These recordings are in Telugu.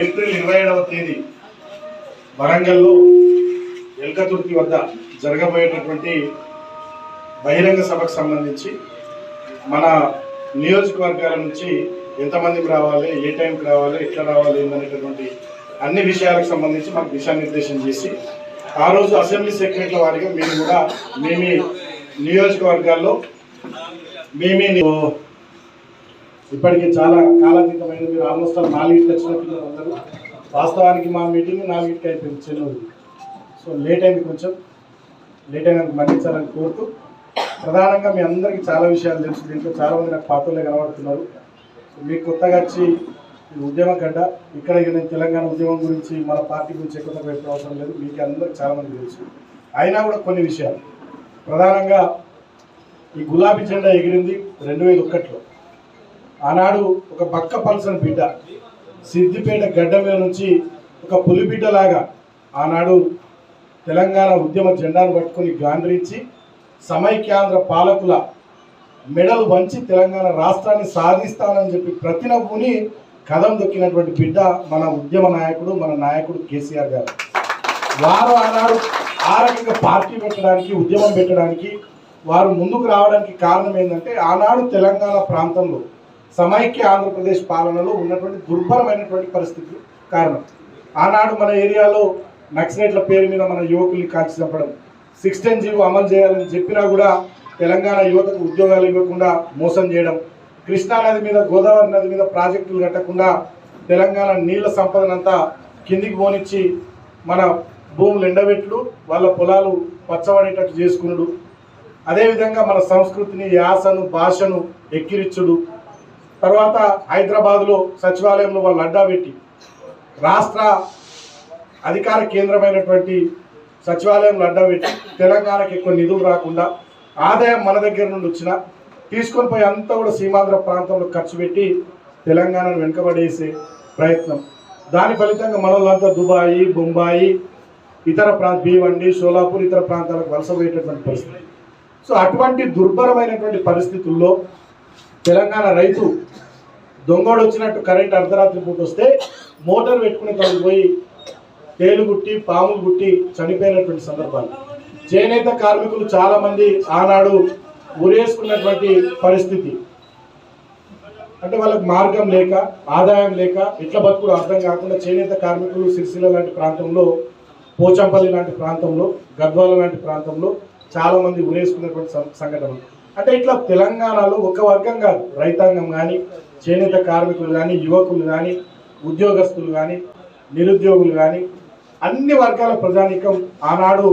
ఏప్రిల్ ఇరవై ఏడవ తేదీ వరంగల్లో ఎల్కతుర్తి వద్ద జరగబోయేటటువంటి బహిరంగ సభకు సంబంధించి మన నియోజకవర్గాల నుంచి ఎంతమందికి రావాలి ఏ టైంకి రావాలి ఎట్లా రావాలి ఏందనేటటువంటి అన్ని విషయాలకు సంబంధించి మాకు దిశానిర్దేశం చేసి ఆ రోజు అసెంబ్లీ సెక్రటరీల వారిగా మేము కూడా మేమే నియోజకవర్గాల్లో మేమే ఇప్పటికే చాలా కాలాతీతమైన మీరు ఆల్మోస్ట్ ఆల్ నాలుగింటికి వచ్చినట్టు అందరూ. వాస్తవానికి మా మీటింగ్ నాలుగింటికి అయిపోయింది చెన్నూరు. సో లేట్ అయింది కొంచెం. లేట్ అయినందుకు మన్నించాలని కోరుతూ ప్రధానంగా మీ అందరికీ చాలా విషయాలు తెలుసు. దీంట్లో చాలా మంది నాకు పాత్రలే కనబడుతున్నారు. సో మీకు కొత్తగా వచ్చి ఈ ఉద్యమ గడ్డ ఇక్కడ నేను తెలంగాణ ఉద్యమం గురించి మన పార్టీ గురించి ఎక్కువ పెట్టిన అవసరం లేదు. మీకు అందరికి చాలా మంది తెలుసు. అయినా కూడా కొన్ని విషయాలు. ప్రధానంగా ఈ గులాబీ జెండా ఎగిరింది రెండు వేల ఒకటిలో. ఆనాడు ఒక బక్క పల్సన్ బిడ్డ సిద్దిపేట గడ్డ మీద నుంచి ఒక పులిబిడ్డలాగా ఆనాడు తెలంగాణ ఉద్యమ జెండాను పట్టుకొని గాండ్రించి సమైక్యాంధ్ర పాలకుల మెడలు వంచి తెలంగాణ రాష్ట్రాన్ని సాధిస్తానని చెప్పి ప్రతినవ్వుని కథం దొక్కినటువంటి బిడ్డ మన ఉద్యమ నాయకుడు మన నాయకుడు కేసీఆర్ గారు. వారు ఆనాడు ఆ రకంగా పార్టీ పెట్టడానికి ఉద్యమం పెట్టడానికి వారు ముందుకు రావడానికి కారణం ఏంటంటే ఆనాడు తెలంగాణ ప్రాంతంలో సమైక్య ఆంధ్రప్రదేశ్ పాలనలో ఉన్నటువంటి దుర్భరమైనటువంటి పరిస్థితులు కారణం. ఆనాడు మన ఏరియాలో నక్సలైట్ల పేరు మీద మన యువకుల్ని కాల్చి చంపడం సిక్స్టెన్ జీవో అమలు చేయాలని చెప్పినా కూడా తెలంగాణ యువతకు ఉద్యోగాలు ఇవ్వకుండా మోసం చేయడం కృష్ణా నది మీద గోదావరి నది మీద ప్రాజెక్టులు కట్టకుండా తెలంగాణ నీళ్ళ సంపదనంతా కిందికి పోనిచ్చి మన భూములు ఎండబెట్టుడు వాళ్ళ పొలాలు పచ్చబడేటట్టు చేసుకునుడు. అదేవిధంగా మన సంస్కృతిని యాసను భాషను ఎక్కిరిచ్చుడు. తర్వాత హైదరాబాద్లో సచివాలయంలో వాళ్ళు అడ్డా పెట్టి రాష్ట్ర అధికార కేంద్రమైనటువంటి సచివాలయంలో అడ్డా పెట్టి తెలంగాణకి ఎక్కువ నిధులు రాకుండా ఆదాయం మన దగ్గర నుండి వచ్చిన తీసుకొని పోయి అంతా కూడా సీమాంధ్ర ప్రాంతంలో ఖర్చు పెట్టి తెలంగాణను వెనుకబడేసే ప్రయత్నం. దాని ఫలితంగా మనలంతా దుబాయి బొంబాయి ఇతర ప్రాంత భీవండి షోలాపూర్ ఇతర ప్రాంతాలకు వలస పోయేటటువంటి పరిస్థితి. సో అటువంటి దుర్భరమైనటువంటి పరిస్థితుల్లో తెలంగాణ రైతు దొంగోడు వచ్చినట్టు కరెంట్ అర్ధరాత్రి పూట వస్తే మోటార్ పెట్టుకుని తను పోయి తేలు గుట్టి పాములు గుట్టి చనిపోయినటువంటి సందర్భాలు. చేనేత కార్మికులు చాలామంది ఆనాడు ఉరేసుకున్నటువంటి పరిస్థితి. అంటే వాళ్ళకి మార్గం లేక ఆదాయం లేక ఎట్లా బతుకుడు అర్థం కాకుండా చేనేత కార్మికులు సిరిసిల్ల లాంటి ప్రాంతంలో పోచంపల్లి లాంటి ప్రాంతంలో గద్వాల లాంటి ప్రాంతంలో చాలామంది ఉరేసుకున్నటువంటి సంఘటనలు అంటే ఇట్లా తెలంగాణలో ఒక వర్గం కాదు. రైతాంగం కానీ చేనేత కార్మికులు కానీ యువకులు కానీ ఉద్యోగస్తులు కానీ నిరుద్యోగులు కానీ అన్ని వర్గాల ప్రజానీకం ఆనాడు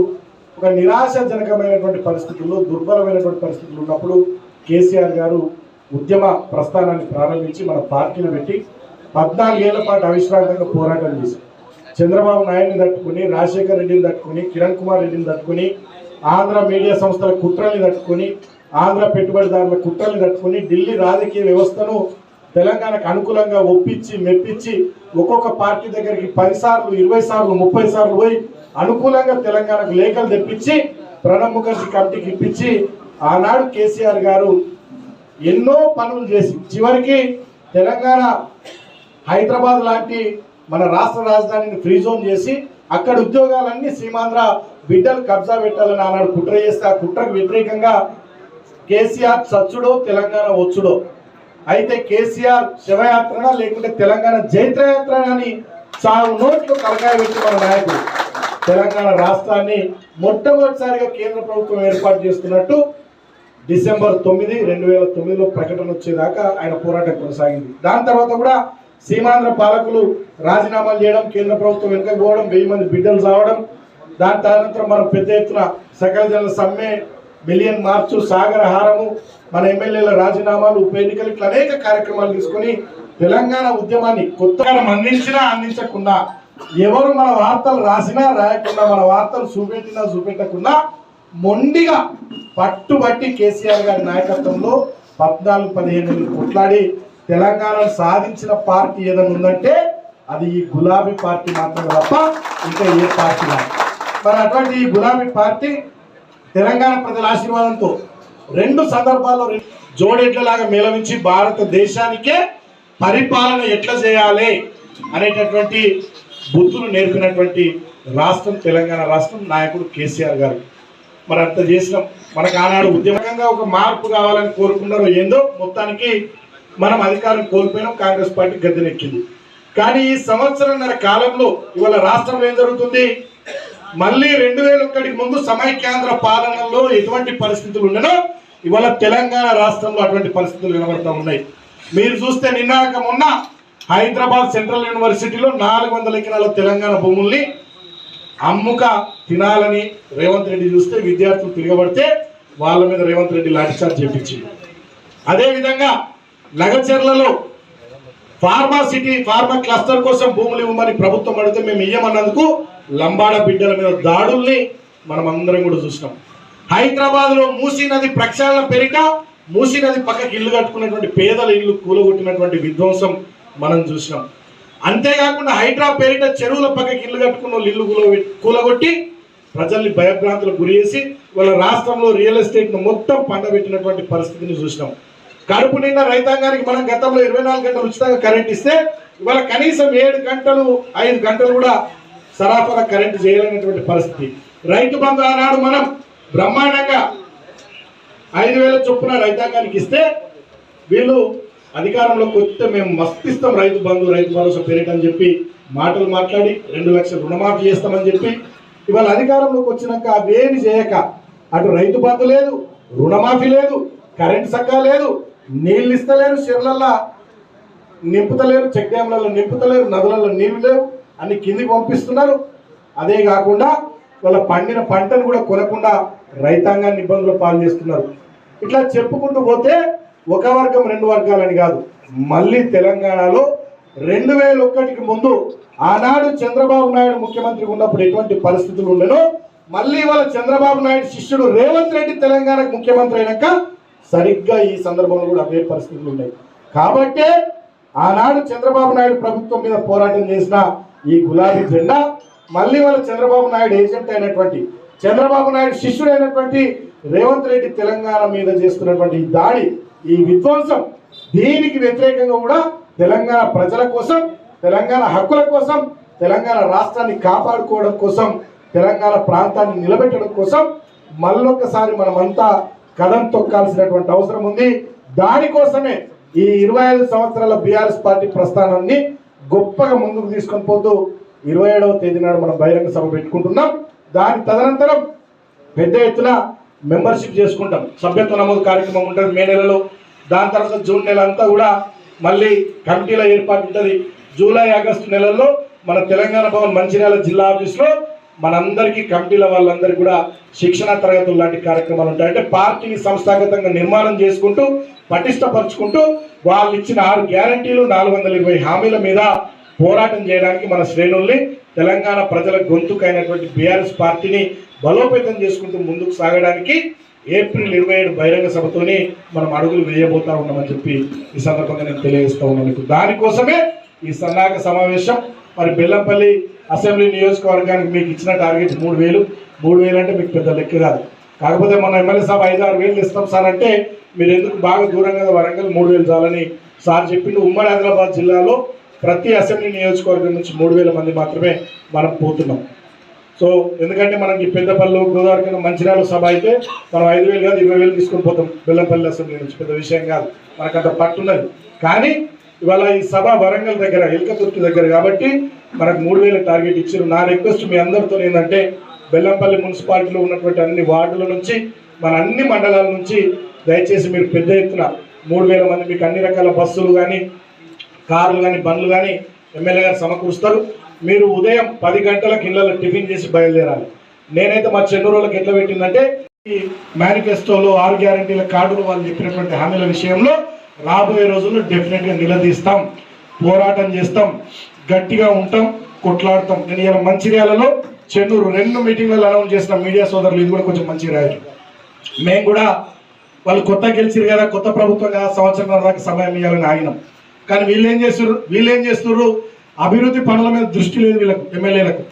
ఒక నిరాశాజనకమైనటువంటి పరిస్థితుల్లో దుర్బలమైనటువంటి పరిస్థితులు ఉన్నప్పుడు కేసీఆర్ గారు ఉద్యమ ప్రస్థానాన్ని ప్రారంభించి మన పార్టీని పెట్టి పద్నాలుగేళ్ళ పాటు అవిశ్రాంతంగా పోరాటం చేశారు. చంద్రబాబు నాయుడిని తట్టుకుని రాజశేఖర రెడ్డిని తట్టుకుని కిరణ్ కుమార్ రెడ్డిని తట్టుకుని ఆంధ్ర మీడియా సంస్థల కుట్రల్ని తట్టుకుని ఆంధ్ర పెట్టుబడిదారుల కుట్రల్ని తట్టుకుని ఢిల్లీ రాజకీయ వ్యవస్థను తెలంగాణకు అనుకూలంగా ఒప్పించి మెప్పించి ఒక్కొక్క పార్టీ దగ్గరికి పదిసార్లు ఇరవై సార్లు ముప్పై సార్లు పోయి అనుకూలంగా తెలంగాణకు లేఖలు తెప్పించి ప్రణబ్ ముఖర్జీ కమిటీకి ఇప్పించి ఆనాడు కేసీఆర్ గారు ఎన్నో పనులు చేసి చివరికి తెలంగాణ హైదరాబాద్ లాంటి మన రాష్ట్ర రాజధానిని ఫ్రీ జోన్ చేసి అక్కడ ఉద్యోగాలన్నీ సీమాంధ్ర బిడ్డలు కబ్జా పెట్టాలని ఆనాడు కుట్ర చేస్తే ఆ కుట్రకు వ్యతిరేకంగా కేసీఆర్ సచ్చుడో తెలంగాణ వచ్చుడో. అయితే కేసీఆర్ శివయాత్రనా లేకుంటే తెలంగాణ జైత్రయాత్ర అని చావు నోట్లు కరకాయ పెట్టి మన నాయకుడు. తెలంగాణ రాష్ట్రాన్ని మొట్టమొదటిసారిగా కేంద్ర ప్రభుత్వం ఏర్పాటు చేస్తున్నట్టు డిసెంబర్ తొమ్మిది రెండు వేల తొమ్మిదిలో ప్రకటన వచ్చేదాకా ఆయన పోరాటం కొనసాగింది. దాని తర్వాత కూడా సీమాంధ్ర పాలకులు రాజీనామాలు చేయడం కేంద్ర ప్రభుత్వం వెనుకకు పోవడం వెయ్యి మంది బిడ్డలు చావడం దాని తదనంతరం మనం పెద్ద ఎత్తున సకల జన సమ్మె బిలియన్ మార్చు సాగర హారము మన ఎమ్మెల్యేల రాజీనామాలు ఉప ఎన్నికలు ఇట్లా అనేక కార్యక్రమాలు తీసుకొని తెలంగాణ ఉద్యమాన్ని కొత్తగా అందించినా అందించకుండా ఎవరు మన వార్తలు రాసినా రాయకుండా మన వార్తలు చూపెట్టినా చూపెట్టకుండా మొండిగా పట్టుబట్టి కేసీఆర్ గారి నాయకత్వంలో పద్నాలుగు పదిహేను కొట్లాడి తెలంగాణను సాధించిన పార్టీ ఏదైనా ఉందంటే అది ఈ గులాబీ పార్టీ మాత్రమే తప్ప ఇంకా ఏ పార్టీ మరి అటువంటి ఈ గులాబీ పార్టీ తెలంగాణ ప్రజల ఆశీర్వాదంతో రెండు సందర్భాల్లో రె- జోడెడ్లలాగా మేళవించి భారతదేశానికే పరిపాలన ఎట్లా చేయాలి అనేటటువంటి బుద్ధులు నేర్పినటువంటి రాష్ట్రం తెలంగాణ రాష్ట్రం నాయకుడు కేసీఆర్ గారు. మరి అంత చేసినాం మనకు ఆనాడు ఉద్యమంగా ఒక మార్పు కావాలని కోరుకున్నారో ఏందో మొత్తానికి మనం అధికారం కోల్పోయినాం కాంగ్రెస్ పార్టీ గద్దెనెక్కింది. కానీ ఈ సంవత్సరంన్నర కాలంలో ఇవాళ రాష్ట్రంలో ఏం జరుగుతుంది? మళ్ళీ రెండు వేల ఒకటికి ముందు సమైక్యాంధ్ర పాలనలో ఎటువంటి పరిస్థితులు ఉండనో ఇవాళ తెలంగాణ రాష్ట్రంలో అటువంటి పరిస్థితులు వినబడతా ఉన్నాయి. మీరు చూస్తే నిన్నాక మొన్న హైదరాబాద్ సెంట్రల్ యూనివర్సిటీలో నాలుగు వందల ఎకరాల తెలంగాణ భూముల్ని అమ్ముక తినాలని రేవంత్ రెడ్డి చూస్తే విద్యార్థులు తిరగబడితే వాళ్ళ మీద రేవంత్ రెడ్డి లాఠీచార్జ్ చేపించింది అదేవిధంగా నగచర్లలో ఫార్మా సిటీ ఫార్మా క్లస్టర్ కోసం భూములు ఇవ్వమని ప్రభుత్వం అడిగితే మేము ఇయ్యమన్నందుకు లంబాడ బిడ్డల మీద దాడుల్ని మనం అందరం కూడా చూసినాం. హైదరాబాద్లో మూసీ నది ప్రక్షాళన పేరిట మూసీ నది పక్కకి ఇల్లు కట్టుకున్నటువంటి పేదల ఇల్లు కూలగొట్టినటువంటి విధ్వంసం మనం చూసినాం. అంతేకాకుండా హైడ్రా పేరిట చెరువుల పక్కకి ఇల్లు కట్టుకున్న వాళ్ళు ఇల్లు కూల కూలగొట్టి ప్రజల్ని భయభ్రాంతులకు గురి చేసి వాళ్ళ రాష్ట్రంలో రియల్ ఎస్టేట్ను మొత్తం పండబెట్టినటువంటి పరిస్థితిని చూసినాం. కడుపు నిండా రైతాంగానికి మనం గతంలో ఇరవై నాలుగు గంటలు ఉచితంగా కరెంట్ ఇస్తే ఇవాళ కనీసం ఏడు గంటలు ఐదు గంటలు కూడా సరాఫరా కరెంటు చేయలేనటువంటి పరిస్థితి. రైతు బంధు ఆనాడు మనం బ్రహ్మాండంగా ఐదు వేల చొప్పున రైతాంగానికి ఇస్తే వీళ్ళు అధికారంలోకి వస్తే మేము మస్తిస్తాం రైతు బంధు రైతు భరోసా పేరిట చెప్పి మాటలు మాట్లాడి రెండు లక్షలు రుణమాఫీ చేస్తామని చెప్పి ఇవాళ అధికారంలోకి వచ్చినాక అవేమి చేయక అటు రైతు బంధు లేదు రుణమాఫీ లేదు కరెంట్ సగ్గా లేదు నీళ్ళు ఇస్తలేరు చెర్లల్లా నింపుతలేరు చెక్ డ్యాంలలో నింపుతలేరు నదులలో నీళ్ళు లేవు. అన్ని కిందికి పంపిస్తున్నారు. అదే కాకుండా వాళ్ళ పండిన పంటను కూడా కొనకుండా రైతాంగాన్ని ఇబ్బందులు పాలు చేస్తున్నారు. ఇట్లా చెప్పుకుంటూ పోతే ఒక వర్గం రెండు వర్గాలని కాదు. మళ్ళీ తెలంగాణలో రెండు వేల ఒక్కటికి ముందు ఆనాడు చంద్రబాబు నాయుడు ముఖ్యమంత్రి ఉన్నప్పుడు ఎటువంటి పరిస్థితులు ఉండను మళ్ళీ వాళ్ళ చంద్రబాబు నాయుడు శిష్యుడు రేవంత్ రెడ్డి తెలంగాణకు ముఖ్యమంత్రి అయినాక సరిగ్గా ఈ సందర్భంలో కూడా అవే పరిస్థితులు ఉన్నాయి. కాబట్టే ఆనాడు చంద్రబాబు నాయుడు ప్రభుత్వం మీద పోరాటం చేసిన ఈ గులాబీ జెండా మళ్ళీ వాళ్ళ చంద్రబాబు నాయుడు ఏజెంట్ అయినటువంటి చంద్రబాబు నాయుడు శిష్యుడు అయినటువంటి రేవంత్ రెడ్డి తెలంగాణ మీద చేస్తున్నటువంటి ఈ దాడి ఈ విధ్వంసం దీనికి వ్యతిరేకంగా కూడా తెలంగాణ ప్రజల కోసం తెలంగాణ హక్కుల కోసం తెలంగాణ రాష్ట్రాన్ని కాపాడుకోవడం కోసం తెలంగాణ ప్రాంతాన్ని నిలబెట్టడం కోసం మళ్ళొక్కసారి మనమంతా కథం తొక్కాల్సినటువంటి అవసరం ఉంది. దానికోసమే ఈ ఇరవై ఐదు సంవత్సరాల బీఆర్ఎస్ పార్టీ ప్రస్థానాన్ని గొప్పగా ముందుకు తీసుకొని పోతూ ఇరవై ఏడవ తేదీ నాడు మనం బహిరంగ సభ పెట్టుకుంటున్నాం. దాని తదనంతరం పెద్ద ఎత్తున మెంబర్షిప్ చేసుకుంటాం. సభ్యత్వ నమోదు కార్యక్రమం ఉంటుంది మే నెలలో. దాని తర్వాత జూన్ నెల అంతా కూడా మళ్ళీ కమిటీల ఏర్పాటు ఉంటుంది. జూలై ఆగస్టు నెలల్లో మన తెలంగాణ భవన్ మంచిర్యాల జిల్లా ఆఫీస్లో మనందరికీ కమిటీల వాళ్ళందరికీ కూడా శిక్షణ తరగతులు లాంటి కార్యక్రమాలు ఉంటాయి. అంటే పార్టీని సంస్థాగతంగా నిర్మాణం చేసుకుంటూ పటిష్టపరుచుకుంటూ వాళ్ళు ఇచ్చిన ఆరు గ్యారంటీలు నాలుగు వందల ఇరవై హామీల మీద పోరాటం చేయడానికి మన శ్రేణుల్ని తెలంగాణ ప్రజల గొంతుకైనటువంటి బీఆర్ఎస్ పార్టీని బలోపేతం చేసుకుంటూ ముందుకు సాగడానికి ఏప్రిల్ ఇరవై ఏడు బహిరంగ సభతోని మనం అడుగులు వేయబోతా ఉన్నామని చెప్పి ఈ సందర్భంగా నేను తెలియజేస్తా ఉన్నాను. దానికోసమే ఈ సన్నాహక సమావేశం. మరి బెల్లంపల్లి అసెంబ్లీ నియోజకవర్గానికి మీకు ఇచ్చిన టార్గెట్ మూడు వేలు. మూడు వేలు అంటే మీకు పెద్ద లెక్క కాదు. కాకపోతే మన ఎమ్మెల్యే సభ ఐదు ఆరు వేలు ఇస్తాం సార్ అంటే మీరు ఎందుకు బాగా దూరంగా వరంగల్ మూడు వేలు చాలని సార్ చెప్పిండు. ఉమ్మడి ఆదిలాబాద్ జిల్లాలో ప్రతి అసెంబ్లీ నియోజకవర్గం నుంచి మూడు వేల మంది మాత్రమే మనం పోతున్నాం. సో ఎందుకంటే మనకి పెద్దపల్లి గోదావరి మంచిర్యాల సభ అయితే మనం ఐదు వేలు కాదు ఇరవై వేలు తీసుకొని పోతాం. బెల్లంపల్లి అసెంబ్లీ నుంచి పెద్ద విషయం కాదు. మనకు అంత పట్టున్నది కానీ ఇవాళ ఈ సభ వరంగల్ దగ్గర ఎల్కతుర్తి దగ్గర కాబట్టి మనకు మూడు వేల టార్గెట్ ఇచ్చారు. నా రిక్వెస్ట్ మీ అందరితో ఏంటంటే బెల్లంపల్లి మున్సిపాలిటీలో ఉన్నటువంటి అన్ని వార్డుల నుంచి మన అన్ని మండలాల నుంచి దయచేసి మీరు పెద్ద ఎత్తున మూడు వేల మంది మీకు అన్ని రకాల బస్సులు కానీ కార్లు కానీ బండ్లు కానీ ఎమ్మెల్యే గారు సమకూరుస్తారు. మీరు ఉదయం పది గంటలకు ఇళ్ళలో టిఫిన్ చేసి బయలుదేరాలి. నేనైతే మా చెన్నూరులకు ఎట్లా పెట్టిందంటే ఈ మేనిఫెస్టోలో ఆరు గ్యారంటీల కార్డులు వాళ్ళు చెప్పినటువంటి హామీల విషయంలో రాబోయే రోజుల్లో డెఫినెట్గా నిలదీస్తాం. పోరాటం చేస్తాం. గట్టిగా ఉంటాం. కొట్లాడతాం. నేను ఇలా మంచిర్యాలలో చెన్నూరు రెండు మీటింగ్లలో అనౌన్స్ చేసిన మీడియా సోదరులు ఇది కూడా కొంచెం మంచిగా రాయరు మేము కూడా వాళ్ళు కొత్త గెలిచిరు కదా కొత్త ప్రభుత్వం కదా సంవత్సరం దాకా సమయం ఇవ్వాలని ఆగినాం. కానీ వీళ్ళు ఏం చేస్తున్నారు వీళ్ళు ఏం చేస్తున్నారు అభివృద్ధి పనుల మీద దృష్టి లేదు వీళ్ళకు ఎమ్మెల్యేలకు.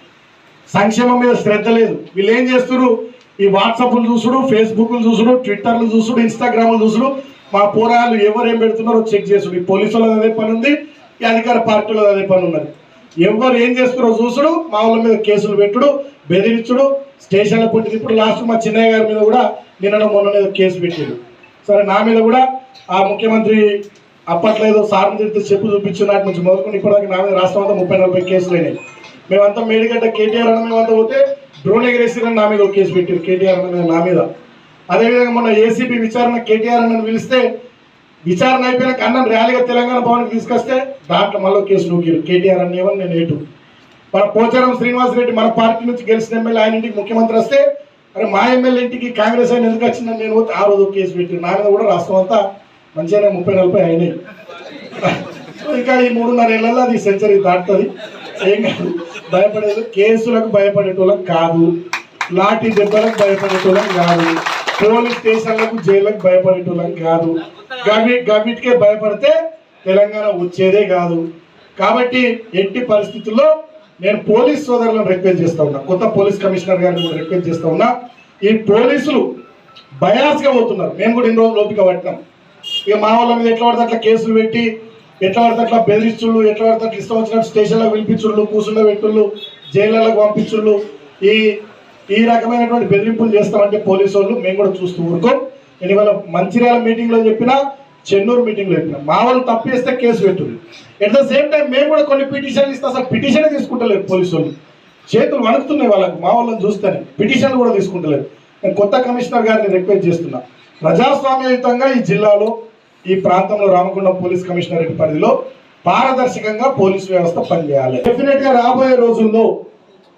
సంక్షేమం మీద శ్రద్ధ లేదు. వీళ్ళు ఏం చేస్తున్నారు ఈ వాట్సాప్లు చూసుడు ఫేస్బుక్లు చూసుడు ట్విట్టర్లు చూసుడు ఇన్స్టాగ్రామ్లు చూసుడు మా పోరాలు ఎవరు పెడుతున్నారో చెక్ చేసుడు. ఈ పోలీసులది అదే పని ఉంది ఈ అధికార పార్టీలో అదే పని ఉన్నది. ఎవరు ఏం చేస్తున్నారో చూసుడు మా వాళ్ళ మీద కేసులు పెట్టుడు బెదిరించుడు స్టేషన్లో పుట్టింది ఇప్పుడు లాస్ట్ మా చిన్నయ్య గారి మీద కూడా నిన్న మొన్న మీద కేసు పెట్టాడు. సరే నా మీద కూడా ఆ ముఖ్యమంత్రి అప్పట్లో ఏదో సార్ని చెప్పు చూపించిన నాటి నుంచి మొదలుకొని ఇప్పటిదాకా నా మీద రాష్ట్రం అంతా ముప్పై నలభై కేసులు అయినాయి. మేమంతా మేడిగడ్డ కేటీఆర్ అన్న మేమంతా పోతే డ్రోన్ ఎగరేసిరని నా మీద ఒక కేసు పెట్టారు కేటీఆర్ అన్న మీద నా మీద. అదేవిధంగా మొన్న ఏసీపీ విచారణ కేటీఆర్ అన్నని పిలిస్తే విచారణ అయిపోయినాక అన్నం ర్యాలీగా తెలంగాణ భవన్కి తీసుకొస్తే దాంట్లో మళ్ళీ కేసు నూకిరు. కేటీఆర్ అన్న ఏమని నేను ఏటు? మన పోచారం శ్రీనివాసరెడ్డి మన పార్టీ నుంచి గెలిచిన ఎమ్మెల్యే ఆయన ఇంటికి ముఖ్యమంత్రి వస్తే అరే మా ఎమ్మెల్యే ఇంటికి కాంగ్రెస్ ఆయన ఎందుకు వచ్చిందని నేను ఆ రోజు కేసు పెట్టి నా మీద కూడా రాష్ట్రం అంతా మంచిగానే ముప్పై నలభై అయినాయి. ఇంకా ఈ మూడున్నర ఏళ్ళల్లో అది సెంచరీ దాటుతుంది. ఏం కాదు. భయపడేది కేసులకు భయపడేటోళ్ళం కాదు. లాఠీ దెబ్బలకు భయపడేటోళ్ళం కాదు. పోలీస్ స్టేషన్లకు జైళ్ళకు భయపడేటోళ్ళం కాదు. గవి గవిటికే భయపడితే తెలంగాణ వచ్చేదే కాదు. కాబట్టి ఎట్టి పరిస్థితుల్లో నేను పోలీస్ సోదరులను రిక్వెస్ట్ చేస్తా ఉన్నా. కొత్త పోలీస్ కమిషనర్ గారిని కూడా రిక్వెస్ట్ చేస్తా ఉన్నా. ఈ పోలీసులు బయాస్గా పోతున్నారు. మేము కూడా ఇన్ని రోజులు ఓపిక పట్టినాం. ఇక మా వాళ్ళ మీద ఎట్లా పడితే అట్లా కేసులు పెట్టి ఎట్లా పడితే అట్లా బెదిరిస్తుళ్ళు ఎట్లా పడితే అట్లా ఇష్టం వచ్చినట్టు స్టేషన్లకు పిలిపించుళ్ళు కూసుండ పెట్టుళ్ళు జైళ్ళకు పంపించుళ్ళు. ఈ ఈ రకమైనటువంటి బెదిరింపులు చేస్తామంటే పోలీసు వాళ్ళు మేము కూడా చూస్తూ ఊరుకోం. నేను ఇవాళ మంచిర్యాల మీటింగ్లో చెప్పినా చెన్నూరు మీటింగ్లో మా వాళ్ళు తప్పిస్తే కేసు పెట్టుంది ఎట్ ద సేమ్ టైం మేము కూడా కొన్ని పిటిషన్లు ఇస్తే అసలు పిటిషన్ తీసుకుంటలేదు పోలీసు వాళ్ళు చేతులు వణుకుతున్నాయి వాళ్ళకి మా వాళ్ళని చూస్తేనే. పిటిషన్లు కూడా తీసుకుంటలేదు నేను కొత్త కమిషనర్ గారిని రిక్వెస్ట్ చేస్తున్నా. ప్రజాస్వామ్యయుతంగా ఈ జిల్లాలో ఈ ప్రాంతంలో రామకొండ పోలీస్ కమిషనరేట్ పరిధిలో పారదర్శకంగా పోలీసు వ్యవస్థ పనిచేయాలి. డెఫినెట్గా రాబోయే రోజుల్లో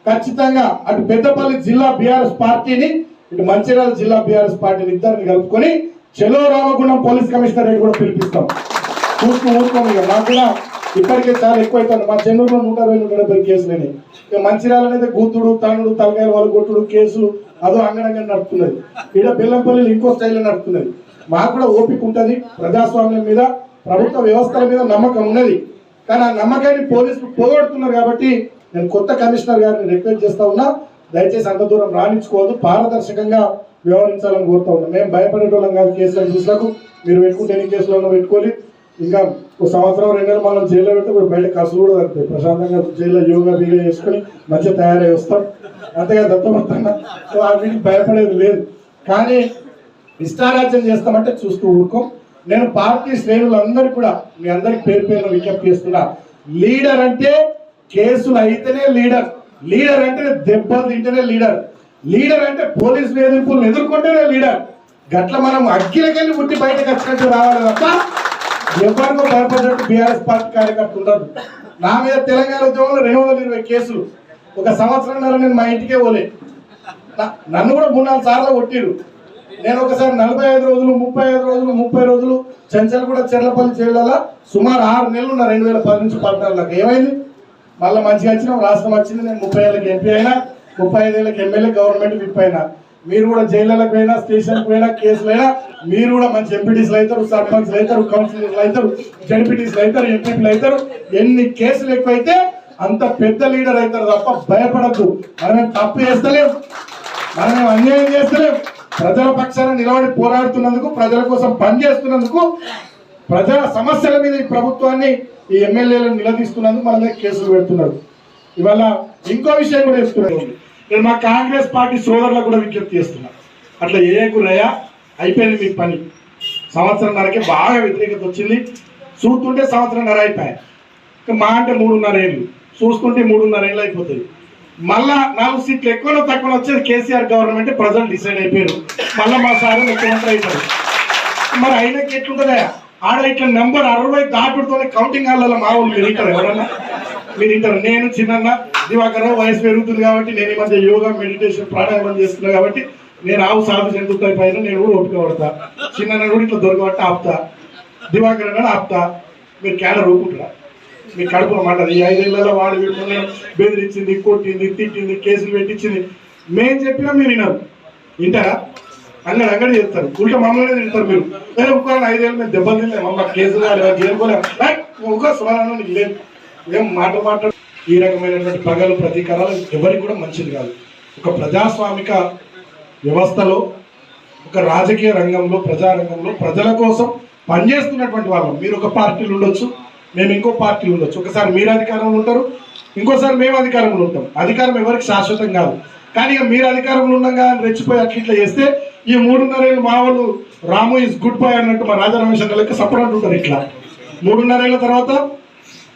ఖచ్చితంగా అటు పెద్దపల్లి జిల్లా బీఆర్ఎస్ పార్టీని ఇటు మంచిర్యాల జిల్లా బీఆర్ఎస్ పార్టీని ఇద్దరిని కలుపుకొని చెలో రామగుండం పోలీస్ కమిషనరేట్ కూడా పిలిపిస్తాం. చూసుకుని ఊరుకోండి ఇక. నాకు కూడా ఇప్పటికే చాలా ఎక్కువ మా చెన్నూరులో నూట అరవై నూట డెబ్బై కేసులని ఇక మంచిర్యాల అయితే గుర్తుడు తన్నుడు తలకాయలు వాళ్ళు కొట్టుడు కేసులు అదో అంగడంగా నడుపుతున్నది. ఇక్కడ బెల్లంపల్లిలో ఇంకో స్టైల్లో నడుపుతున్నది. మాకు కూడా ఓపిక ఉంటుంది. ప్రజాస్వామ్యం మీద ప్రభుత్వ వ్యవస్థల మీద నమ్మకం ఉన్నది. కానీ ఆ నమ్మకాన్ని పోలీసులు పోగొడుతున్నారు కాబట్టి నేను కొత్త కమిషనర్ గారిని రిక్వెస్ట్ చేస్తా ఉన్నా దయచేసి అంత దూరం రాణించుకోవద్దు. పారదర్శకంగా వ్యవహరించాలని కోరుతా ఉన్నాం. మేము భయపడేటోళ్ళం కాదు కేసులను చూసినాకు మీరు పెట్టుకుంటే ఎన్ని కేసులను పెట్టుకోవాలి. ఇంకా ఒక సంవత్సరం రెండు నెలలు మనం జైల్లో పెడితే ఇప్పుడు బయట ఖర్చులు కూడా తగ్గుతాయి. ప్రశాంతంగా జైల్లో యోగా బీగా చేసుకొని మంచిగా తయారై వస్తాం. అంతేగా దత్తమత్తంగా సో వీటికి భయపడేది లేదు. కానీ ఇష్టారాజ్యం చేస్తామంటే చూస్తూ ఊరుకోం. నేను పార్టీ శ్రేణులందరూ కూడా మీ అందరికి పేరు పేరు విజ్ఞప్తి చేస్తున్నా. లీడర్ అంటే కేసులు అయితేనే లీడర్. లీడర్ అంటే దెబ్బలు తింటేనే లీడర్. లీడర్ అంటే పోలీస్ వేధింపులను ఎదుర్కొంటేనే లీడర్. గట్ల మనం అగ్గిలకెళ్ళి ముట్టి బయటకు వచ్చినట్టు రావాలి తప్ప ఎవరికో భయపడ్డట్టు బీఆర్ఎస్ పార్టీ కార్యకర్త ఉండదు. నా మీద తెలంగాణ ఉద్యమంలో రెండు వందల ఇరవై కేసులు. ఒక సంవత్సరంన్నర నేను మా ఇంటికే పోలే. నన్ను కూడా మూడు నాలుగు సార్లు కొట్టిరు. నేను ఒకసారి నలభై ఐదు రోజులు ముప్పై ఐదు రోజులు ముప్పై రోజులు చెంచల్ కూడా చెర్లపల్లి చేయాల సుమారు ఆరు నెలలు ఉన్న రెండు వేల పది నుంచి పద్నాలుగు ఏమైంది? మళ్ళీ మంచిగా వచ్చిన రాష్ట్రం వచ్చింది నేను ముప్పై ఏళ్ళకి ఎంపీ అయినా ముప్పై ఐదు ఎమ్మెల్యే గవర్నమెంట్ విప్ అయినా. మీరు కూడా జైళ్ళకి పోయినా స్టేషన్కి పోయినా కేసులు అయినా మీరు కూడా మంచి ఎంపీటీసీలు అవుతారు సర్పంచ్లు అవుతారు కౌన్సిలర్లు అవుతారు జడ్పీటీసీలు అవుతారు ఎంపీపీలు అవుతారు. ఎన్ని కేసులు ఎక్కువైతే అంత పెద్ద లీడర్ అవుతారు తప్ప భయపడద్దు. మనమేం తప్పు చేస్తలేం. మనం అన్యాయం చేస్తలేం. ప్రజల పక్షాన నిలబడి పోరాడుతున్నందుకు ప్రజల కోసం పనిచేస్తున్నందుకు ప్రజల సమస్యల మీద ఈ ప్రభుత్వాన్ని ఈ ఎమ్మెల్యేలను నిలదీస్తున్నందుకు మన మీద కేసులు పెడుతున్నారు. ఇవాళ ఇంకో విషయం కూడా చెప్తున్నాను నేను మా కాంగ్రెస్ పార్టీ సోదరులకు కూడా విజ్ఞప్తి చేస్తున్నా. అట్లా ఏ గురయ్యా అయిపోయింది మీ పని. సంవత్సరంన్నరకే బాగా వ్యతిరేకత వచ్చింది. చూస్తుంటే సంవత్సరంన్నర అయిపోయాయి. మా అంటే మూడున్నర ఏళ్ళు. చూసుకుంటే మూడున్నర ఏళ్ళు అయిపోతుంది మళ్ళా నాలుగు సీట్లు ఎక్కువలో తక్కువ వచ్చేది కేసీఆర్ గవర్నమెంట్. ప్రజలు డిసైడ్ అయిపోయారు. మళ్ళీ మా సార్ ముఖ్యమంత్రి అయిపోయారు. మరి ఆయనకి ఎట్లుంటుందా ఆడ ఇట్లా నెంబర్ అరవై దాటుతోనే కౌంటింగ్ హాల్లో మా వాళ్ళు మీరు ఇంటారు ఎవరన్నా? మీరు ఇంటారు నేను చిన్న దివాకర వయసు పెరుగుతుంది కాబట్టి నేను ఈ మధ్య యోగా మెడిటేషన్ ప్రాణాయామం చేస్తున్నా కాబట్టి నేను ఆవు సాధు చెందుతాయి పైన నేను కూడా ఓపిక పడతా. చిన్న కూడా ఇట్లా దొరకబట్ట ఆపుతా. దివాకర్ అన్నాడు ఆపుతా. మీరు క్యాడర్ ఊపుకుంటారా మీ కడుపులో మాట ఈ ఐదేళ్ళలో వాడు వీడుకుని బెదిరించింది కొట్టింది తిట్టింది కేసులు పెట్టించింది. మేము చెప్పినా మీరు వినరు. వింటారా? అంగడి అంగడి చేస్తారు. ఉల్టా మమ్మల్ని తింటారు మీరు. నేను ఒక్కొక్క ఐదేళ్ళు మేము దెబ్బలు తినలేము మమ్మ కేసులు చేరుకోలేము ఒక సుమారు నీకు లేదు ఏం మాట మాట ఈ రకమైనటువంటి పగలు ప్రతీకారాలు ఎవరికి కూడా మంచిది కాదు. ఒక ప్రజాస్వామిక వ్యవస్థలో ఒక రాజకీయ రంగంలో ప్రజారంగంలో ప్రజల కోసం పనిచేస్తున్నటువంటి వాళ్ళం. మీరు ఒక పార్టీలు ఉండొచ్చు మేము ఇంకో పార్టీలు ఉండొచ్చు. ఒకసారి మీరు అధికారంలో ఉంటారు ఇంకోసారి మేము అధికారంలో ఉంటాం. అధికారం ఎవరికి శాశ్వతం కాదు. కానీ ఇక మీరు అధికారంలో ఉండగా రెచ్చిపోయి అట్లా ఇట్లా చేస్తే ఈ మూడున్నరేళ్ళు మా వాళ్ళు రాము ఇస్ గుడ్ బాయ్ అన్నట్టు మా రాజా రమేశ్వర లెక్క సపరేట్ ఉంటారు ఇట్లా. మూడున్నరేళ్ళ తర్వాత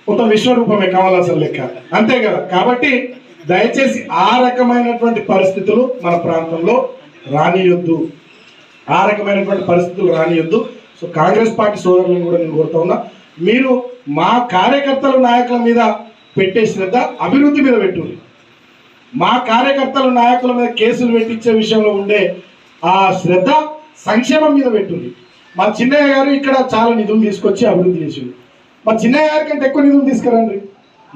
మొత్తం విశ్వరూపమే కావాల్సిన లెక్క. అంతే కదా. కాబట్టి దయచేసి ఆ రకమైనటువంటి పరిస్థితులు మన ప్రాంతంలో రానియొద్దు. ఆ రకమైనటువంటి పరిస్థితులు రానియొద్దు. సో కాంగ్రెస్ పార్టీ సోదరులను కూడా నేను కోరుతా ఉన్నా మీరు మా కార్యకర్తల నాయకుల మీద పెట్టే శ్రద్ధ అభివృద్ధి మీద పెట్టుంది మా కార్యకర్తలు నాయకుల మీద కేసులు పెట్టించే విషయంలో ఉండే ఆ శ్రద్ధ సంక్షేమం మీద పెట్టుంది. మా చిన్నయ్య గారు ఇక్కడ చాలా నిధులు తీసుకొచ్చి అభివృద్ధి చేసింది మా చిన్నయ్య గారి కంటే ఎక్కువ నిధులు తీసుకురండి.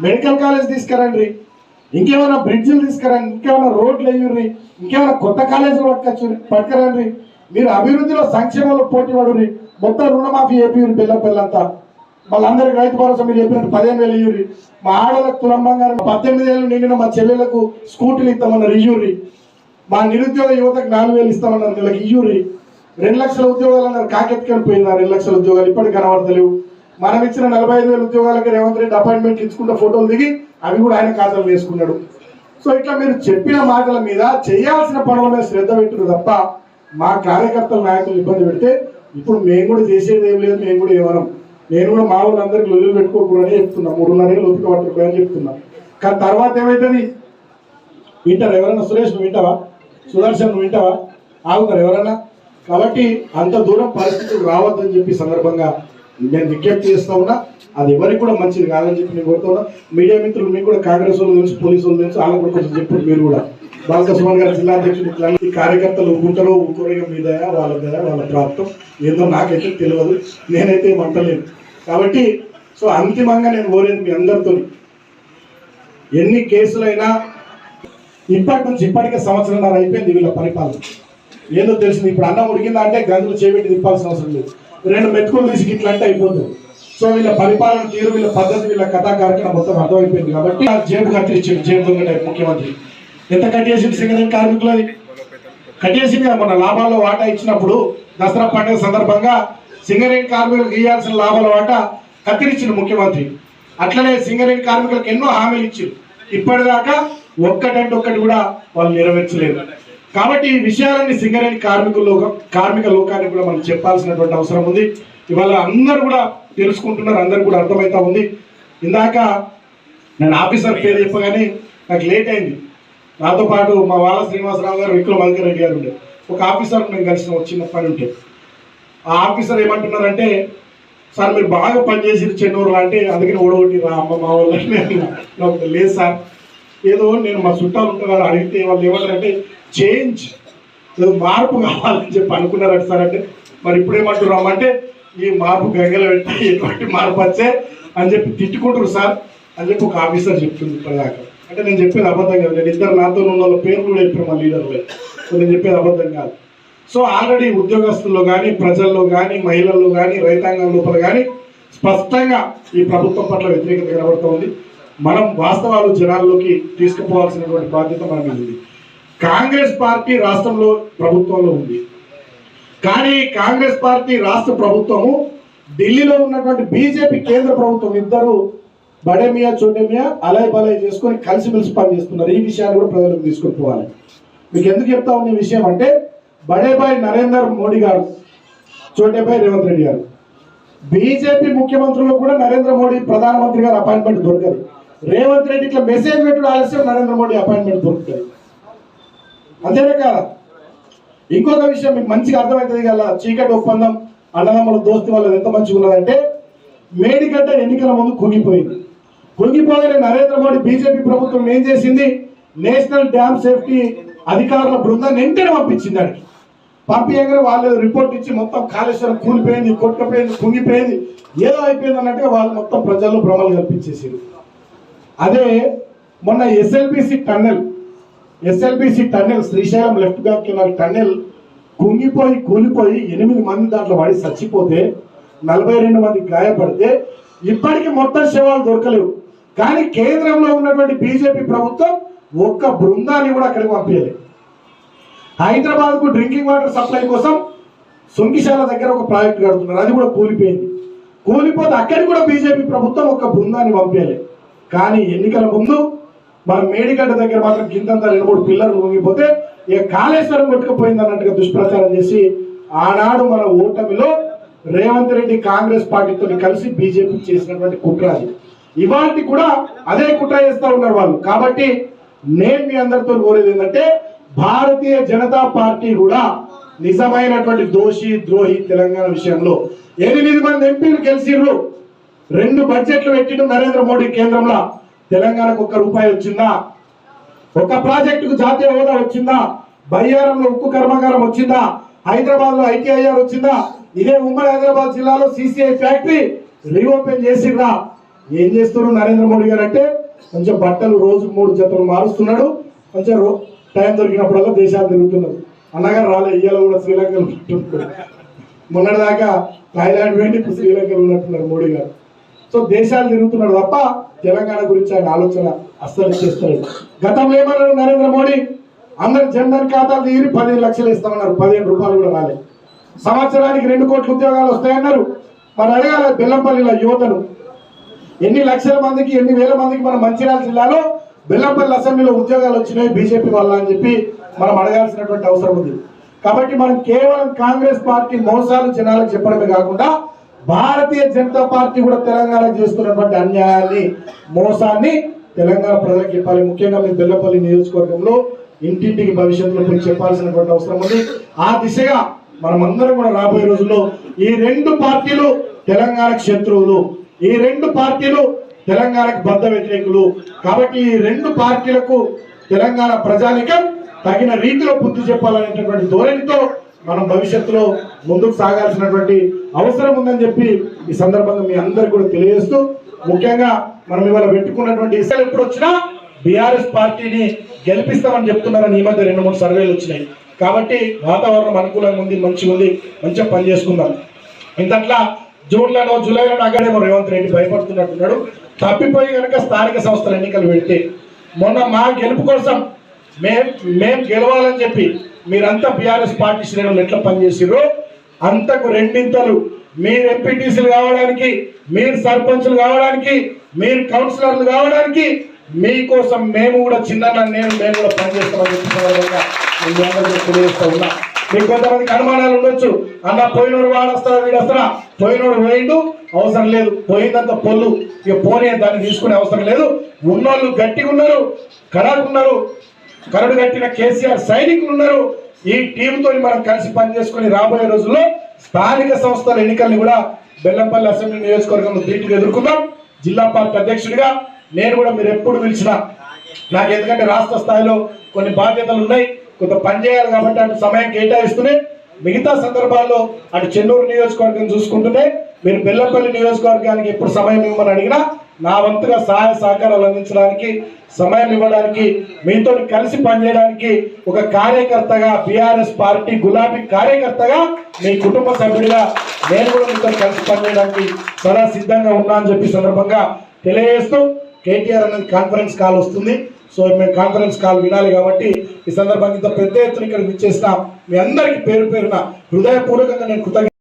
మెడికల్ కాలేజ్ తీసుకురండి. ఇంకేమైనా బ్రిడ్జిలు తీసుకురండి. ఇంకేమైనా రోడ్లు వేయుర్రి. ఇంకేమైనా కొత్త కాలేజీలు పట్టుకొచ్చు పట్టుకురండి. మీరు అభివృద్ధిలో సంక్షేమంలో పోటీ పడుర్రి. మొత్తం రుణమాఫీ ఏపీ పిల్ల పిల్లంతా వాళ్ళందరికీ రైతు భరోసా మీరు చెప్పినట్టు పదిహేను వేలు ఇయ్యూరి మా ఆడలకు తులంబం గారు పద్దెనిమిది ఏళ్ళు నిండిన మా చెల్లెలకు స్కూటీలు ఇస్తామన్నారు ఇయ్యూరి మా నిరుద్యోగ యువతకు నాలుగు వేలు ఇస్తామన్నారు నెలకి ఇయ్యూరి రెండు లక్షల ఉద్యోగాలు అన్నారు కాకెత్తుకొని పోయినారు రెండు లక్షల ఉద్యోగాలు? ఇప్పటికి కనబడతలేవు. మనం ఇచ్చిన నలభై ఐదు వేల ఉద్యోగాలకి రేవంత్ రెడ్డి అపాయింట్మెంట్ ఇచ్చుకుంటే ఫోటోలు దిగి అవి కూడా ఆయన ఖాతాలు వేసుకున్నాడు. సో ఇట్లా మీరు చెప్పిన మాటల మీద చేయాల్సిన పనుల మీద శ్రద్ధ పెట్టరు తప్ప మా కార్యకర్తల నాయకులు ఇబ్బంది పెడితే ఇప్పుడు మేము కూడా చేసేది ఏం లేదు మేము కూడా ఏమనం. నేను కూడా మా వాళ్ళందరికీ లొల్లు పెట్టుకోకూడదని చెప్తున్నా. మూడున్నర ఏళ్ళు పట్టుకోని చెప్తున్నా. కానీ తర్వాత ఏమవుతుంది వింటారు ఎవరైనా సురేష్ నువ్వు వింటావా? సుదర్శన్ నువ్వు వింటావా? ఆగుతారు ఎవరైనా కాబట్టి అంత దూరం పరిస్థితులు రావద్దని చెప్పి సందర్భంగా నేను విజ్ఞప్తి చేస్తా ఉన్నా. అది ఎవరికి కూడా మంచిది కాదని చెప్పి నేను కోరుతా ఉన్నా. మీడియా మిత్రులు మీకు కూడా కాంగ్రెస్ వాళ్ళు తెలుసు పోలీసు వాళ్ళు తెలుసు వాళ్ళకు కూడా కొంచెం చెప్పారు మీరు కూడా. బాలక సుమన్ గారు జిల్లా అధ్యక్షుడు ఈ కార్యకర్తలు ఊరుకుంటారో ఊరుకోరో మీద వాళ్ళ మీద వాళ్ళ ప్రాప్తం. ఏదో నాకైతే తెలియదు. నేనైతే ఏమంటలేను కాబట్టి సో అంతిమంగా నేను కోరేది మీ అందరితో ఎన్ని కేసులైనా ఇప్పటి నుంచి ఇప్పటికే సంవత్సరంన్నర అయిపోయింది వీళ్ళ పరిపాలన. ఏదో తెలిసింది ఇప్పుడు అన్నం ఉడికిందా అంటే గంజులు చేపెట్టి తిప్పాల్సిన అవసరం లేదు. రెండు మెతుకులు తీసి ఇట్లా అంటే అయిపోతుంది సో వీళ్ళ పరిపాలన తీరు వీళ్ళ పద్ధతి వీళ్ళ కథా కార్యక్రమం మొత్తం అర్థమైపోయింది కాబట్టి ఆ జేబు కట్టించింది జేబు ముఖ్యమంత్రి. ఎంత కట్టేసింది సింగరేణి కార్మికులది? కట్టేసింది కదా లాభాల్లో వాటా ఇచ్చినప్పుడు దసరా పండుగ సందర్భంగా సింగరేణి కార్మికులకు ఇవ్వాల్సిన లాభాల వాటా కత్తిరించింది ముఖ్యమంత్రి. అట్లనే సింగరేణి కార్మికులకు ఎన్నో హామీలు ఇచ్చారు ఇప్పటిదాకా ఒక్కటంటే ఒక్కటి కూడా వాళ్ళు నెరవేర్చలేదు. కాబట్టి ఈ విషయాలన్నీ సింగరేణి కార్మికుల లోకం కార్మిక లోకానికి కూడా మనం చెప్పాల్సినటువంటి అవసరం ఉంది. ఇవాళ అందరూ కూడా తెలుసుకుంటున్నారు అందరు కూడా అర్థమవుతా ఉంది. ఇందాక నేను ఆఫీసర్ పేరు చెప్పగానే నాకు లేట్ అయింది. నాతో పాటు మా వాళ్ళ శ్రీనివాసరావు గారు విక్రమ్ మల్కర్ రెడ్డి గారు ఉండే. ఒక ఆఫీసర్ నేను కలిసిన ఒక చిన్న పని ఉంటే ఆ ఆఫీసర్ ఏమంటున్నారంటే సార్ మీరు బాగా పనిచేసి చెన్నూరు అంటే అందుకని ఓడగొట్టి రా అమ్మ మా వాళ్ళు నాకు లేదు సార్. ఏదో నేను మా చుట్టాలు ఉంటారు అడిగితే వాళ్ళు ఏమంటారంటే చేంజ్ ఏదో మార్పు కావాలని చెప్పి అనుకున్నారంట సార్. అంటే మరి ఇప్పుడు ఏమంటున్నామంటే ఈ మార్పు గంగలో పెట్టి ఎటువంటి మార్పు వచ్చే? అని చెప్పి తిట్టుకుంటారు సార్. అని చెప్పి ఒక ఆఫీసర్ చెప్తుంది ఇప్పటిదాకా. అంటే నేను చెప్పేది అబద్ధం కాదు. నేను ఇద్దరు నాతో ఉన్న వాళ్ళ పేర్లు కూడా చెప్పారు మా లీడర్లే సో నేను చెప్పేది అబద్ధం కాదు. సో ఆల్రెడీ ఉద్యోగస్తుల్లో కానీ ప్రజల్లో కానీ మహిళల్లో కానీ రైతాంగం లోపల కానీ స్పష్టంగా ఈ ప్రభుత్వం పట్ల వ్యతిరేకత కనబడుతోంది మనం వాస్తవాలు జనాల్లోకి తీసుకుపోవాల్సినటువంటి బాధ్యత మనది ఉంది. కాంగ్రెస్ పార్టీ రాష్ట్రంలో ప్రభుత్వంలో ఉంది. కానీ కాంగ్రెస్ పార్టీ రాష్ట్ర ప్రభుత్వము ఢిల్లీలో ఉన్నటువంటి బీజేపీ కేంద్ర ప్రభుత్వం ఇద్దరు బడేమియా చోటేమియా అలాయ్ బలయ్ చేసుకొని కలిసిమెలిసి పనిచేస్తున్నారు ఈ విషయాన్ని కూడా ప్రజలకు తీసుకొని పోవాలి. మీకు ఎందుకు చెప్తా ఉన్న విషయం అంటే బడేబాయ్ నరేందర్ మోడీ గారు చోటేబాయ్ రేవంత్ రెడ్డి గారు బీజేపీ ముఖ్యమంత్రులు కూడా నరేంద్ర మోడీ ప్రధానమంత్రి గారు అపాయింట్మెంట్ దొరకదు. రేవంత్ రెడ్డి ఇట్లా మెసేజ్ పెట్టడం ఆలస్యం నరేంద్ర మోడీ అపాయింట్మెంట్ దొరుకుతుంది. అంతేనే కాదా? ఇంకొక విషయం మీకు మంచిగా అర్థమవుతుంది కదా చీకటి ఒప్పందం అన్నదమ్ముల దోస్తి వాళ్ళది ఎంత మంచిగా ఉన్నదంటే మేడిగడ్డ ఎన్నికల ముందు కుంగిపోయింది. కుంగిపోయిన నరేంద్ర మోడీ బీజేపీ ప్రభుత్వం ఏం చేసింది? నేషనల్ డ్యామ్ సేఫ్టీ అధికారుల బృందాన్ని వెంటనే పంపించింది దానికి పంపించగానే వాళ్ళు రిపోర్ట్ ఇచ్చి మొత్తం కాళేశ్వరం కూలిపోయింది కొట్టుకుపోయింది కుంగిపోయింది ఏదో అయిపోయింది అన్నట్టుగా వాళ్ళు మొత్తం ప్రజల్లో భ్రమలు కల్పించేసారు అదే మొన్న SLBC tunnel SLBC tunnel Srisailam left bank canal tunnel కుంగిపోయి కూలిపోయి ఎనిమిది మంది దాంట్లో పడి చచ్చిపోతే నలభై రెండు మంది గాయపడితే ఇప్పటికీ మొత్తం శవాలు దొరకలేవు. కానీ కేంద్రంలో ఉన్నటువంటి బీజేపీ ప్రభుత్వం ఒక్క బృందాన్ని కూడా అక్కడికి పంపించలేదు. హైదరాబాద్కు డ్రింకింగ్ వాటర్ సప్లై కోసం సొంకిశాల దగ్గర ఒక ప్రాజెక్ట్ కడుతున్నారు. అది కూడా కూలిపోయింది. కూలిపోతే అక్కడికి కూడా బీజేపీ ప్రభుత్వం ఒక్క బృందాన్ని పంపించలేదు. కానీ ఎన్నికల ముందు మన మేడిగడ్డ దగ్గర మాత్రం కిందంత రెండు మూడు పిల్లలు ఊగిపోతే ఇక కాళేశ్వరం కొట్టుకుపోయింది అన్నట్టుగా దుష్ప్రచారం చేసి ఆనాడు మన ఓటమిలో రేవంత్ రెడ్డి కాంగ్రెస్ పార్టీతో కలిసి బీజేపీ చేసినటువంటి కుట్ర అది. ఇవాటి కూడా అదే కుట్ర చేస్తా ఉన్నారు వాళ్ళు. కాబట్టి నేను మీ అందరితో కోరేది ఏంటంటే భారతీయ జనతా పార్టీ కూడా నిజమైనటువంటి దోషి ద్రోహి తెలంగాణ విషయంలో ఎనిమిది మంది ఎంపీలు గెలిచిర్రు. రెండు బడ్జెట్లు పెట్టిండు నరేంద్ర మోడీ కేంద్రంలో. తెలంగాణకు ఒక్క రూపాయి వచ్చిందా? ఒక ప్రాజెక్టుకు జాతీయ హోదా వచ్చిందా? బయ్యారంలో ఉక్కు కర్మాగారం వచ్చిందా? హైదరాబాద్లో ఐటీఐఆర్ వచ్చిందా? ఇదే ఉమ్మడి హైదరాబాద్ జిల్లాలో సిసిఐ ఫ్యాక్టరీ రీఓపెన్ చేసిందా ఏం చేస్తున్నారు నరేంద్ర మోడీ గారు అంటే కొంచెం బట్టలు రోజు మూడు జతలు మారుస్తున్నాడు. కొంచెం రో- టైం దొరికినప్పుడల్లా దేశాలు తిరుగుతున్నారు. అన్నగారు రాలే ఇయ్యాల కూడా శ్రీలంకలో మొన్నటిదాకా థాయిలాండ్ వెళ్ళి ఇప్పుడు శ్రీలంకలో ఉన్నట్టున్నారు మోడీ గారు. సో దేశాలు తిరుగుతున్నాడు తప్ప తెలంగాణ గురించి ఆయన ఆలోచన అస్సలు చేస్తాడు గతంలో ఏమన్నారు నరేంద్ర మోడీ? అందరు జన్ధన్ ఖాతాలు తీరి పదిహేను లక్షలు ఇస్తామన్నారు. పదిహేను రూపాయలు కూడా రాలేదు సంవత్సరానికి రెండు కోట్ల ఉద్యోగాలు వస్తాయన్నారు. మరి అడగాలి బెల్లంపల్లిలో యువతను. ఎన్ని లక్షల మందికి ఎన్ని వేల మందికి మన మంచిర్యాల జిల్లాలో బెల్లంపల్లి అసెంబ్లీలో ఉద్యోగాలు వచ్చినాయి బీజేపీ వల్ల అని చెప్పి మనం అడగాల్సినటువంటి అవసరం ఉంది. కాబట్టి మనం కేవలం కాంగ్రెస్ పార్టీ మోసాలు జనాలకు చెప్పడమే కాకుండా భారతీయ జనతా పార్టీ కూడా తెలంగాణకు చేస్తున్నటువంటి అన్యాయాన్ని మోసాన్ని తెలంగాణ ప్రజలకు చెప్పాలి. ముఖ్యంగా మీ బెల్లపల్లి నియోజకవర్గంలో ఇంటింటికి భవిష్యత్తులో మీరు చెప్పాల్సినటువంటి అవసరం ఉంది. ఆ దిశగా మనమందరం కూడా రాబోయే రోజుల్లో ఈ రెండు పార్టీలు తెలంగాణకు శత్రువులు. ఈ రెండు పార్టీలు తెలంగాణకు బద్ద వ్యతిరేకులు. కాబట్టి ఈ రెండు పార్టీలకు తెలంగాణ ప్రజానికం తగిన రీతిలో బుద్ధి చెప్పాలనేటటువంటి ధోరణితో మనం భవిష్యత్తులో ముందుకు సాగాల్సినటువంటి అవసరం ఉందని చెప్పి ఈ సందర్భంగా మీ అందరికి కూడా తెలియజేస్తూ ముఖ్యంగా మనం ఇవాళ పెట్టుకున్నటువంటి ఇసలు ఎప్పుడు వచ్చినా బీఆర్ఎస్ పార్టీని గెలిపిస్తామని చెప్తున్నారని ఈ మధ్య రెండు మూడు సర్వేలు వచ్చినాయి. కాబట్టి వాతావరణం అనుకూలంగా ఉంది మంచిగా ఉంది మంచిగా పనిచేసుకుందాం. ఇంతట్లా జూన్లలో జూలైలో అక్కడేమో రేవంత్ రెడ్డి భయపడుతున్నట్టున్నాడు. తప్పిపోయి కనుక స్థానిక సంస్థల ఎన్నికలు పెడితే మొన్న మా గెలుపు కోసం మేం మేం గెలవాలని చెప్పి మీరంతా బీఆర్ఎస్ పార్టీ శ్రేణులు ఎట్లా పనిచేసిరో అంతకు రెండింతలు మీరు ఎంపీటీసీలు కావడానికి మీరు సర్పంచ్లు కావడానికి మీరు కౌన్సిలర్లు కావడానికి మీకోసం మేము కూడా చిన్న నేను మేము కూడా పనిచేస్తామని చెప్పి సందర్భంగా తెలియజేస్తా ఉన్నా. మీకు కొంతమందికి అనుమానాలు ఉండొచ్చు. అన్న పోయినోడు వాడొస్తారా వీడొస్తారా పోయినోడు పోయిండు అవసరం లేదు. పోయిందంత పొల్లు. ఇక పోనీ దాన్ని తీసుకునే అవసరం లేదు. ఉన్నోళ్ళు గట్టిగా ఉన్నారు కరాకున్నారు కరడు కట్టిన కేసీఆర్ సైనికులు ఉన్నారు. ఈ టీంతో మనం కలిసి పనిచేసుకుని రాబోయే రోజుల్లో స్థానిక సంస్థల ఎన్నికల్ని కూడా బెల్లంపల్లి అసెంబ్లీ నియోజకవర్గంలో ధీటుగా ఎదుర్కొందాం. జిల్లా పార్టీ అధ్యక్షుడిగా నేను కూడా మీరు ఎప్పుడు పిలిచినా. నాకు ఎందుకంటే రాష్ట్ర స్థాయిలో కొన్ని బాధ్యతలు ఉన్నాయి. కొంత పని చేయాలి కాబట్టి అటు సమయం కేటాయిస్తూనే మిగతా సందర్భాల్లో అటు చెన్నూరు నియోజకవర్గం చూసుకుంటూనే మీరు బెల్లంపల్లి నియోజకవర్గానికి ఎప్పుడు సమయం ఇవ్వమని అడిగినా నా వంతుగా సహాయ సహకారాలు అందించడానికి సమయం ఇవ్వడానికి మీతో కలిసి పనిచేయడానికి ఒక కార్యకర్తగా బీఆర్ఎస్ పార్టీ గులాబీ కార్యకర్తగా మీ కుటుంబ సభ్యుడిగా నేను కూడా మీతో కలిసి పనిచేయడానికి సదా సిద్ధంగా ఉన్నా అని చెప్పి సందర్భంగా తెలియజేస్తూ కేటీఆర్ అనేది కాన్ఫరెన్స్ కాల్ వస్తుంది. సో మేము కాన్ఫరెన్స్ కాల్ వినాలి కాబట్టి ఈ సందర్భంగా ఇంత పెద్ద ఎత్తున ఇక్కడ విచ్చేసిన మీ అందరికీ పేరు పేరున హృదయపూర్వకంగా నేను కృతజ్ఞ